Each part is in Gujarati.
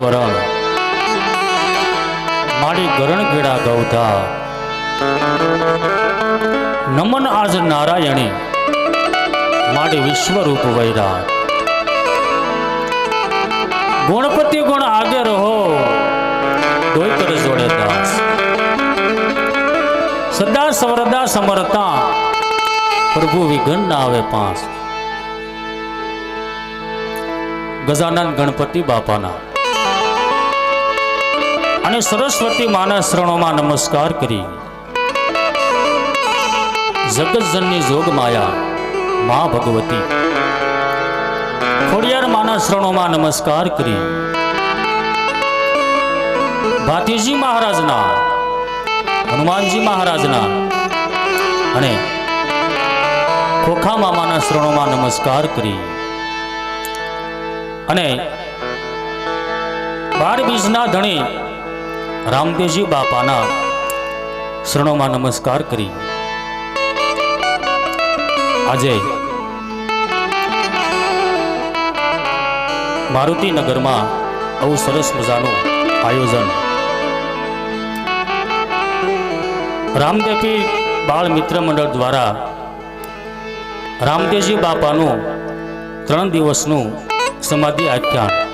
વરણ મારી ગરણ ગેડા ગૌધા. નમન આજ નારાયણી. મારી વિશ્વરૂપ વૈરા ગુણપતિ ગુણ આગે રહો. દોય જોડે દાસ. સદા સવરદા સમરતા. પ્રભુ વિઘન ના આવે પાંચ ગજાનંદ ગણપતિ બાપાના. અને સરસ્વતી માના શરણોમાં નમસ્કાર કરી. જગતજનની જોગ માયા, મા ભગવતી. ખોડિયાર માના શરણોમાં નમસ્કાર કરી. ભાતીજી મહારાજના, હનુમાનજી મહારાજના અને ખોખા મામાના શરણોમાં નમસ્કાર કરી. અને બાર બીજના ધણી રામદેવજી બાપાના શરણોમાં નમસ્કાર કરી. આજે મારુતિનગરમાં આવું સરસ મજાનું આયોજન. રામદેવી બાળ મિત્ર મંડળ દ્વારા રામદેવજી બાપાનું ત્રણ દિવસનું સમાધિ આખ્યાન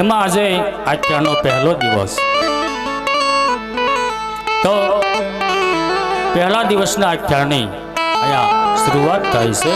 એમાં આજે આખ્યાનો પહેલો દિવસ. તો પહેલા દિવસના આખ્યાનની અહીંયા શરૂઆત થાય છે.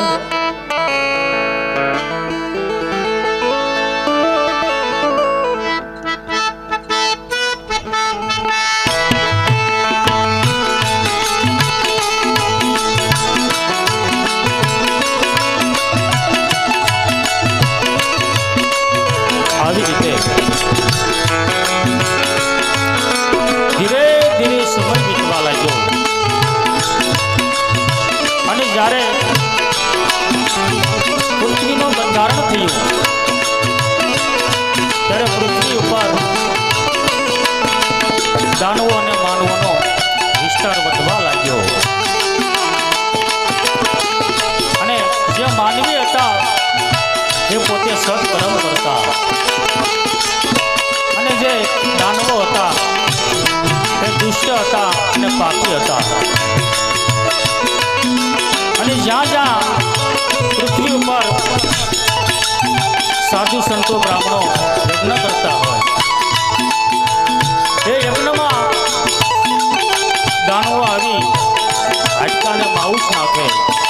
અને વિસ્તાર વધવા લાગ્યો. અને જે માનવી હતા, એ પોતે સત્કર્મ કરતા. અને જે દાનવો હતા, એ દુષ્ય હતા અને પાપી હતા. અને જ્યાં જ્યાં પૃથ્વી ઉપર સાધુ સંતો બ્રાહ્મણો યજ્ઞ કરતા હોય Karena.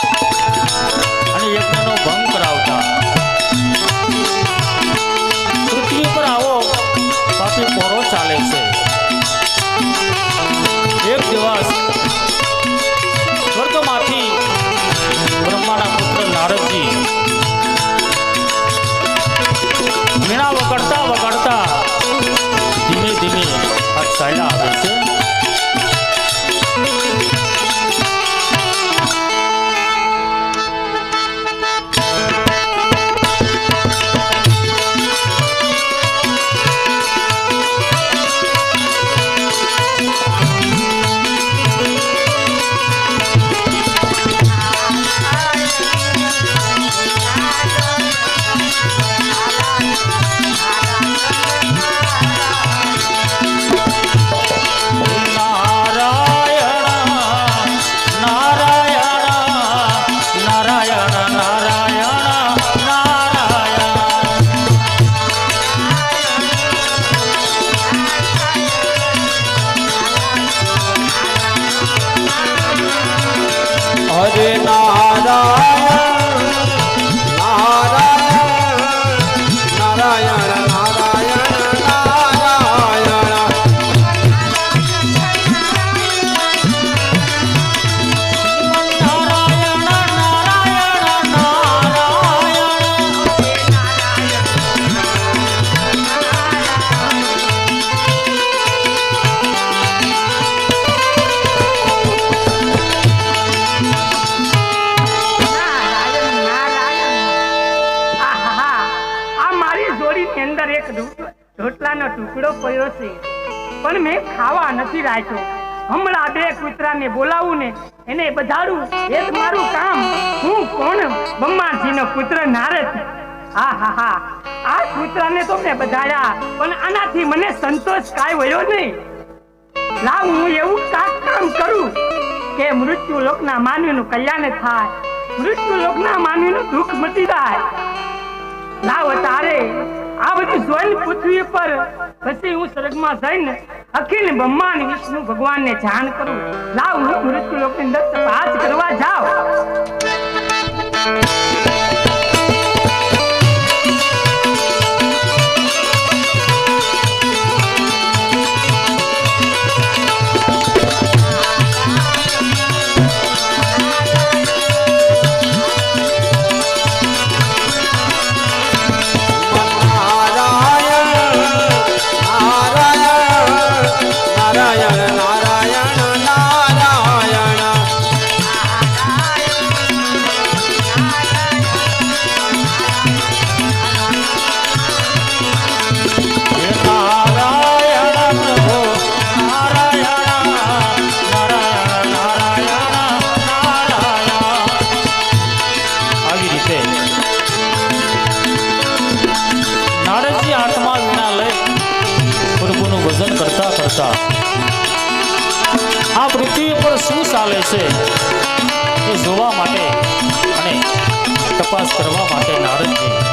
અંદર એક ઢોટલાનો ટુકડો પડ્યો છે. પણ મેં ખાવા નથી રાખ્યો. હમણાં બે કૂતરાને બોલાવું ને એને બજાડું. એ મારું કામ. હું કોણ? બ્રહ્માજીનો પુત્ર નારદ હા આ કૂતરાને તો મેં બધાયા પણ આનાથી મને સંતોષ કાંઈ વળ્યો નહીં. લાવ, હું એવું કાક કામ કરું કે મૃત્યુ લોકના માનવીનું કલ્યાણ થાય. મૃત્યુ લોકના માનવીનું દુઃખ મટી જાય. લાવ, તારે આ બધું જોઈને પૃથ્વી પર પછી હું સ્વર્ગમાં જઈને અખિલ બ્રહ્માંડ વિષ્ણુ ભગવાનને જાણ કરું. લાવ હું મૃત્યુ લોકની અંદર તપાસ કરવા જાઉં. તપાસ કરવા માટે નારદજી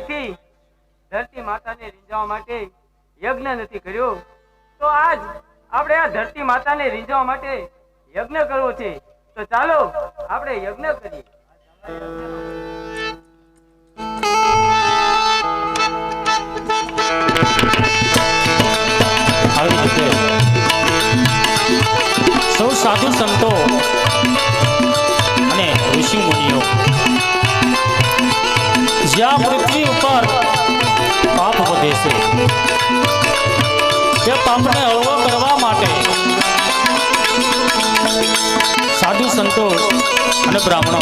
સમયથી ધરતી માતાને રીંઝવા માટે યજ્ઞ નથી કર્યો. તો આજ આપણે આ ધરતી માતાને રીંઝવા માટે યજ્ઞ કરવો છે. તો ચાલો આપણે યજ્ઞ કરીએ. સૌ સાધુ સંતો અને ઋષિ મુનિઓ જ્યાં પૃથ્વી ઉપર પાપ વધે છે તે પાપને હળવો કરવા માટે સાધુ સંતો અને બ્રાહ્મણો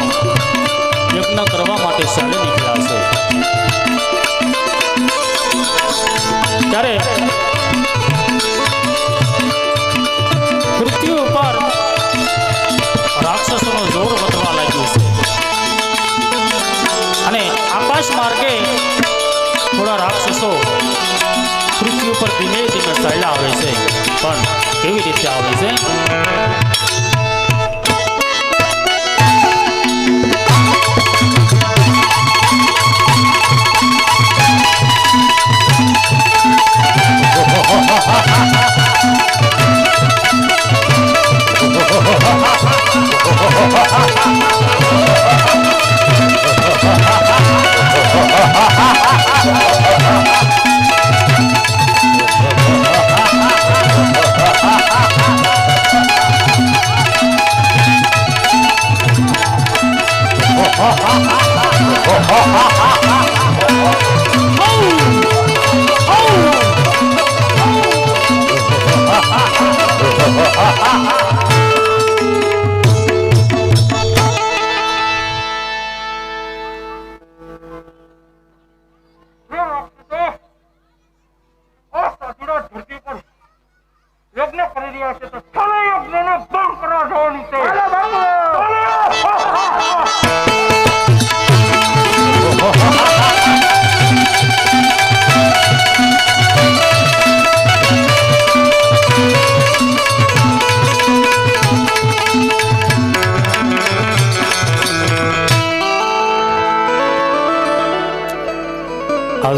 યજ્ઞ કરવા માટે ચાલી નીકળ્યા છે ત્યારે પૃથ્વી ઉપર રાક્ષસોનો જોર આકાશ માર્ગે થોડા રાક્ષસો પૃથ્વી ઉપર ધીમે ધીમે સહેલા આવે છે. પણ કેવી રીતે આવે છે?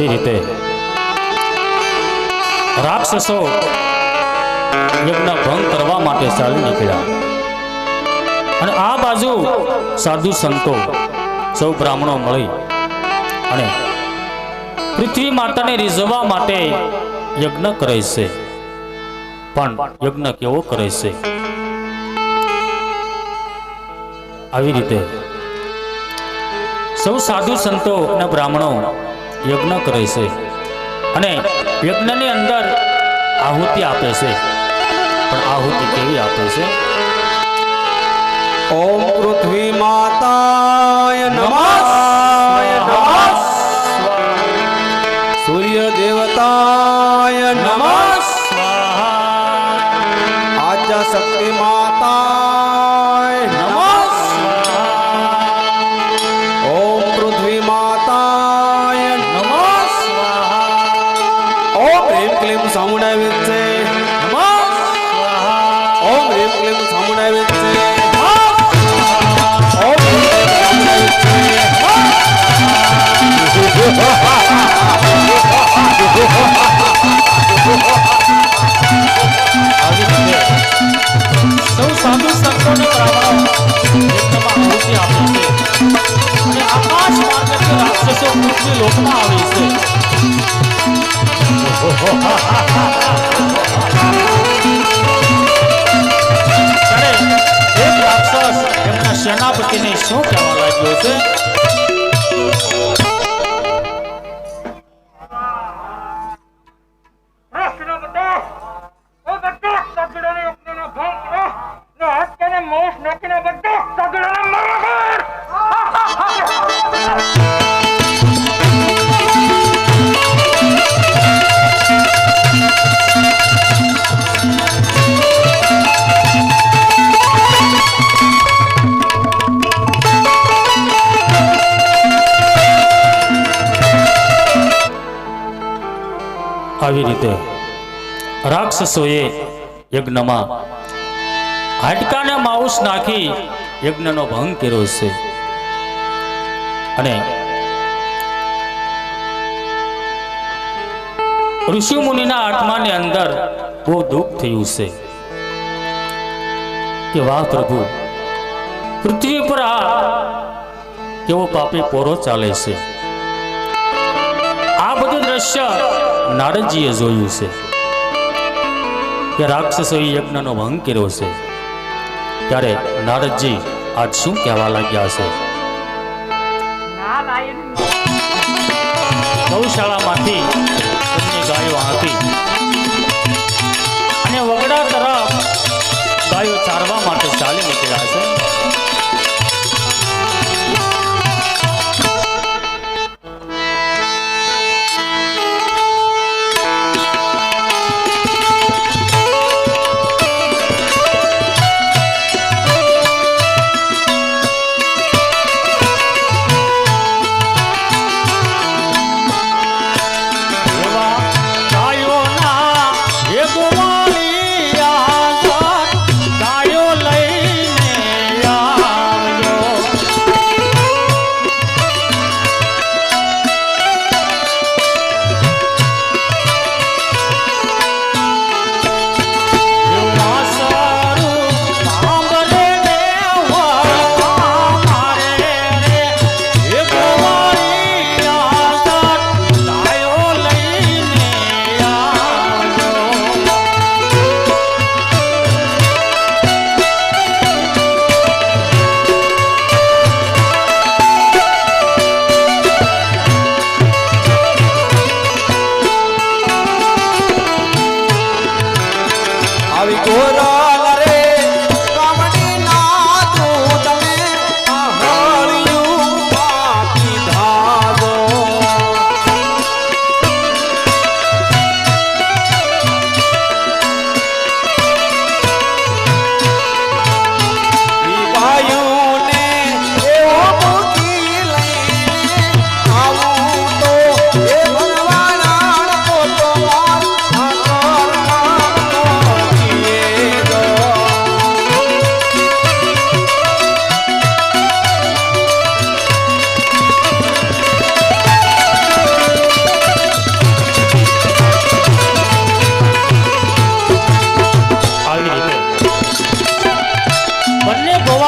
આવી રીતે રાક્ષસો યજ્ઞ ભંગ કરવા માટે ચાલી નીકળ્યા. અને આ બાજુ સાધુ સંતો સૌ બ્રાહ્મણો મળી અને પૃથ્વી માતાને રીઝવવા માટે યજ્ઞ કરે છે. પણ યજ્ઞ કેવો કરે છે? આવી રીતે સૌ સાધુ સંતો અને બ્રાહ્મણો યજ્ઞ કરે છે અને યજ્ઞની અંદર આહુતિ આપે છે. પણ આહુતિ કેવી આપે છે? ઓમ પૃથ્વી માતા નમઃ. સામુંડાય વિદ્સે ઓમ હ્રીમ ક્લીમ સામુંડાય રીતે સૌ સાધુ સંતોને બ્રાહ્મણો આપે છે અને આકાશ માર્ગ રાક્ષસો પૃથ્વી લોકમાં આવે છે એક રાક્ષસ એમના સેનાપતિને શું કહેવા લાગ્યો છે? આવી રીતે રાક્ષસોએ યજ્ઞમાં હાડકાને માઉસ નાખી યજ્ઞનો ભંગ કર્યો છે. અને ઋષિ મુનિના આત્માની અંદર બહુ દુઃખ થયું છે કે વાહ પ્રભુ, પૃથ્વી પર આ કેવો પાપી પોરો ચાલે છે. આ બધું દ્રશ્ય નારદજીએ જોયું છે કે રાક્ષસોએ યજ્ઞનો ભંગ કર્યો છે. ત્યારે નારદજી આજ શું કહેવા લાગ્યા છે? ગૌશાળામાંથી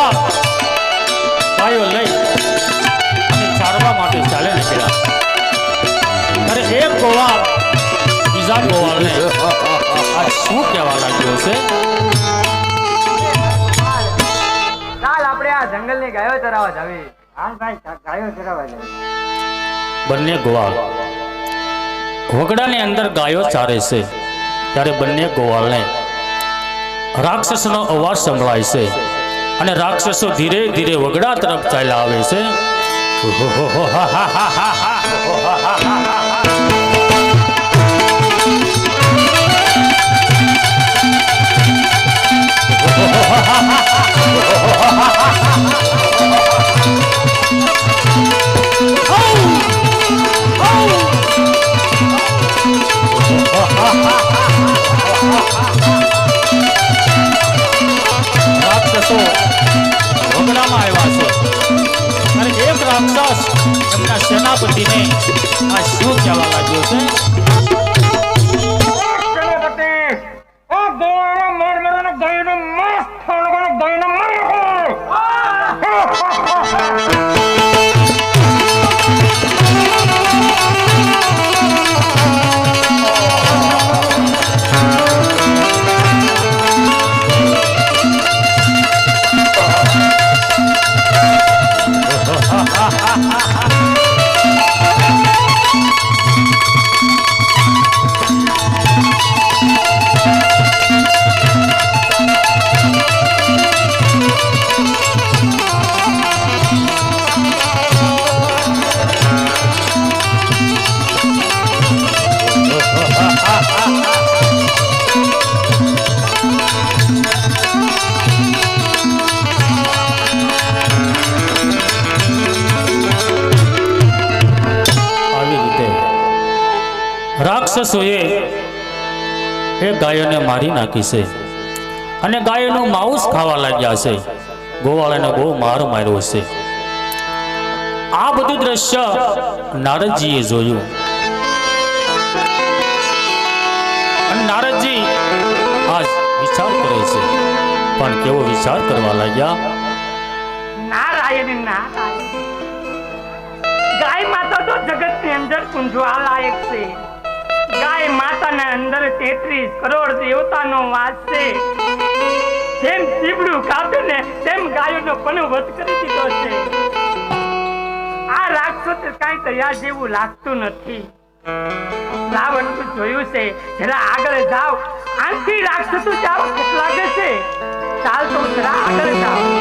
બંને ગોવા ગાયો લઈ અને ચારવા માટે ચાલે નીકળ્યા ત્યારે એક ગોવા બીજા ગોવાળને આ શું કહેવા લાગ્યો છે? ચાલ આપણે આ જંગલની ગાયો ચરાવવા જાવી. હાલ ભાઈ ગાયો ચરાવવા જાય બંને ગોવાળ વગડાની અંદર ગાયો ચારે છે. ત્યારે બંને ગોવાળને રાક્ષસનો અવાજ સંભળાય છે. અને રાક્ષસો ધીરે ધીરે વગડા તરફ ચાલ્યા આવે છે. રાક્ષસો સેનાપતિને આ શું કહેવા લાગ્યો છે? એ ગાયોને મારી નાખી છે. અને ગાયોનું માઉસ ખાવા લાગ્યા છે. ગોવાળાને બહુ માર માર્યો છે. આ બધું દ્રશ્ય નારદજીએ જોયું. નારદજી આજ વિચાર કરે છે. પણ કેવો વિચાર કરવા લાગ્યા? નારાયણ નારાયણ ગાય માતા તો જગતની અંદર પૂંજવા લાયક છે. ગાય માતાના અંદર તેત્રીસ કરોડ દેવતાનો વાસ છે. જેમ ચીબડું કાપે ને તેમ ગાયોનો પણ વધ કરી દીધો છે. આ રાક્ષસ કાંઈ તૈયાર જેવું લાગતું નથી. રાવણ તો જોયું છે, જરા આગળ જાવ આંખી રાક્ષસો જાવ કેટલા લાગે છે. ચાલ તો જરા આગળ જાઓ.